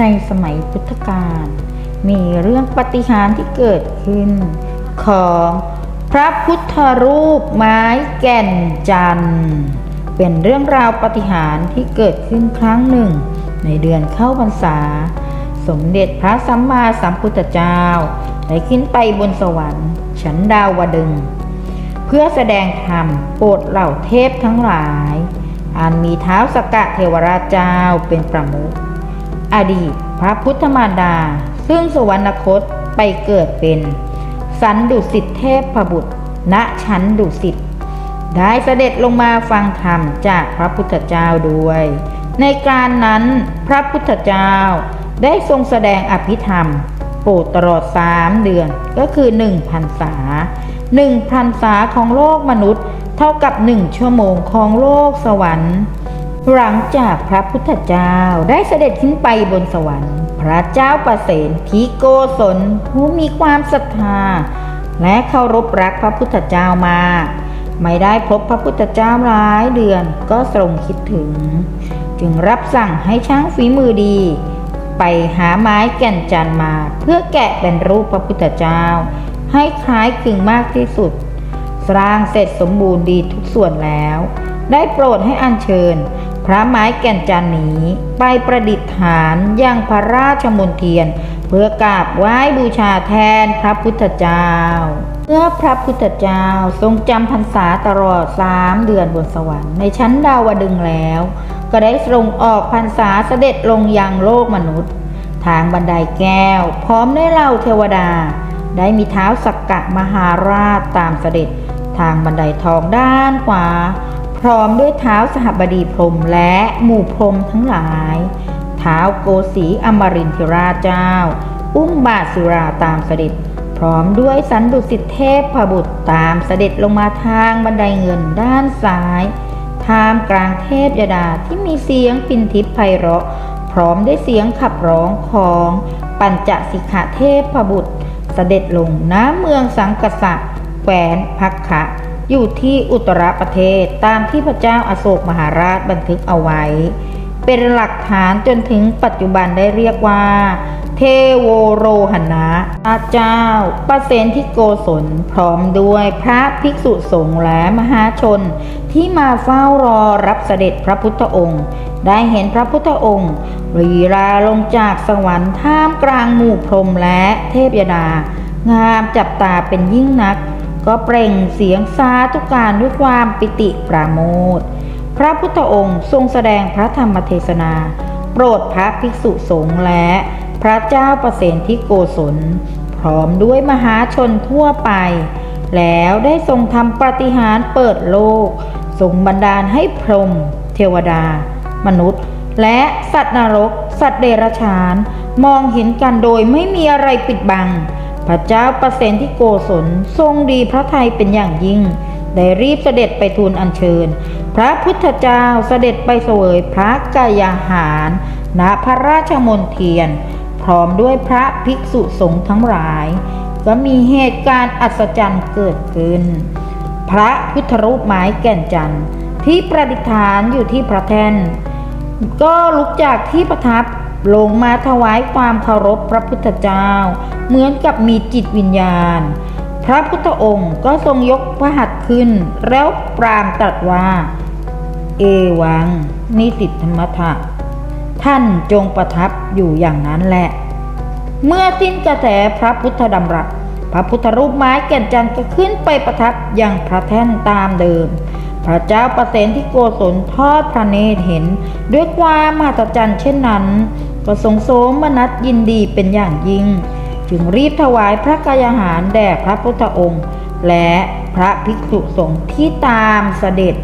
ในสมัยพุทธกาลมีเรื่องปฏิหารที่เกิดขึ้น ของพระพุทธรูปไม้แก่นจันทร์เป็นเรื่องราวปฏิหารที่เกิดขึ้นครั้งหนึ่ง ในเดือนเข้าพรรษา สมเด็จพระสัมมาสัมพุทธเจ้าได้ขึ้นไปบนสวรรค์ชั้นดาวดึง เพื่อแสดงธรรมโปรดเหล่าเทพทั้งหลาย อันมีเท้าสกกะเทวราชเจ้าเป็นประมุข อดีตพระพุทธมารดา ซึ่งสวรรคตไปเกิดเป็น สันดุสิตเทพพบุตร ณชั้นดุสิตได้เสด็จลงมาฟังธรรมจากพระพุทธเจ้าด้วย ในการนั้นพระพุทธเจ้าได้ทรงแสดงอภิธรรม โปรดตลอดสามเดือนก็คือหนึ่งพันษาหนึ่งพันษาของโลกมนุษย์ เท่ากับหนึ่งชั่วโมงของโลกสวรรค์ หลังจากพระพุทธเจ้าได้เสด็จขึ้นไปบนสวรรค์ พระเจ้าประเสนทีโกศลผู้มีความศรัทธา และเคารพรักพระพุทธเจ้ามากไม่ได้พบพระพุทธเจ้าหลายเดือนก็ทรงคิดถึง จึงรับสั่งให้ช่างฝีมือดี ไปหาไม้แก่นจันมา เพื่อแกะเป็นรูปพระพุทธเจ้า ให้คล้ายคลึงมากที่สุด สร้างเสร็จสมบูรณ์ดีทุกส่วนแล้ว ได้โปรดให้อัญเชิญ พระไม้แก่นจันทร์นี้ไปประดิษฐานยังพระราชมณฑียน เพื่อกราบไหว้บูชาแทนพระพุทธเจ้าเมื่อพระพุทธเจ้าทรงจำพรรษาตลอดสามเดือนบนสวรรค์ในชั้นดาวดึงแล้ว ก็ได้ทรงออกพรรษาเสด็จลงยังโลกมนุษย์ ทางบันไดแก้ว พร้อมด้วยเหล่าเทวดา ได้มีเท้าสักกะมหาราชตามเสด็จ ทางบันไดทองด้านขวา พร้อมด้วยเท้าสหบดีพรมและหมู่พรมทั้งหลาย เท้าโกสีอมรินทิราชเจ้า อุ้มบาทสุราตามเสด็จ พร้อมด้วยสันดุสิตเทพพบุตรตามเสด็จลงมาทางบันไดเงินด้านซ้ายท่ามกลางเทพยดาที่มีเสียงปินทิพย์ไพเราะ พร้อมด้วยเสียงขับร้องของปัญจสิกขเทพพบุตร เสด็จลงณเมืองสังกษะแควนพักขะ อยู่ที่อุตรประเทศตามที่พระเจ้าอาโศกมหาราชบันทึกเอาไว้ เป็นหลักฐานจนถึงปัจจุบันได้เรียกว่า เทโวโรหณะพระเจ้าประเสนที่โกศลพร้อมด้วยพระภิกษุสงฆ์และมหาชน ที่มาเฝ้ารอรับเสด็จพระพุทธองค์ ได้เห็นพระพุทธองค์รีราลงจากสวรรค์ท่ามกลางหมู่พรมและเทพยดางามจับตาเป็นยิ่งนัก ก็เปล่งเสียงสาธุการด้วยความปิติปราโมทพระพุทธองค์ทรงแสดงพระธรรมเทศนา โปรดพระภิกษุสงฆ์และพระเจ้าประเสนที่โกศล พร้อมด้วยมหาชนทั่วไป แล้วได้ทรงทำปาฏิหาริย์เปิดโลก ทรงบันดาลให้พรหมเทวดา มนุษย์ และสัตว์นรก สัตว์เดรัจฉาน มองเห็นกันโดยไม่มีอะไรปิดบัง พระเจ้าประเสนที่โกศลทรงดีพระทัยเป็นอย่างยิ่ง ได้รีบเสด็จไปทูลอัญเชิญ พระพุทธเจ้าเสด็จไปเสวยพระกายาหารณพระราชมณฑียน พร้อมด้วยพระภิกษุสงฆ์ทั้งหลาย ก็มีเหตุการณ์อัศจรรย์เกิดขึ้น พระพุทธรูปไม้แก่นจันทร์ที่ประดิษฐานอยู่ที่พระแท่น ก็ลุกจากที่ประทับลงมาถวายความเคารพพระพุทธเจ้า เหมือนกับมีจิตวิญญาณ พระพุทธองค์ก็ทรงยกพระหัตถ์ขึ้น แล้วปรามตรัสว่า เอวัง นิติธรรมทะท่านจงประทับอยู่อย่างนั้นแหละ เมื่อสิ้นกระแสพระพุทธดำรัสพระพุทธรูปไม้แก่นจันทร์ก็ขึ้นไปประทับอยังพระแท่นตามเดิม พระเจ้าประเสนที่โกศลทอดพระเนตรเห็น ด้วยความมหัศจรรย์เช่นนั้น ก็ทรงโสมนัสยินดีเป็นอย่างยิ่ง จึงรีบถวายพระกายอาหารแด่พระพุทธองค์ และพระภิกษุสงฆ์ที่ตามเสด็จ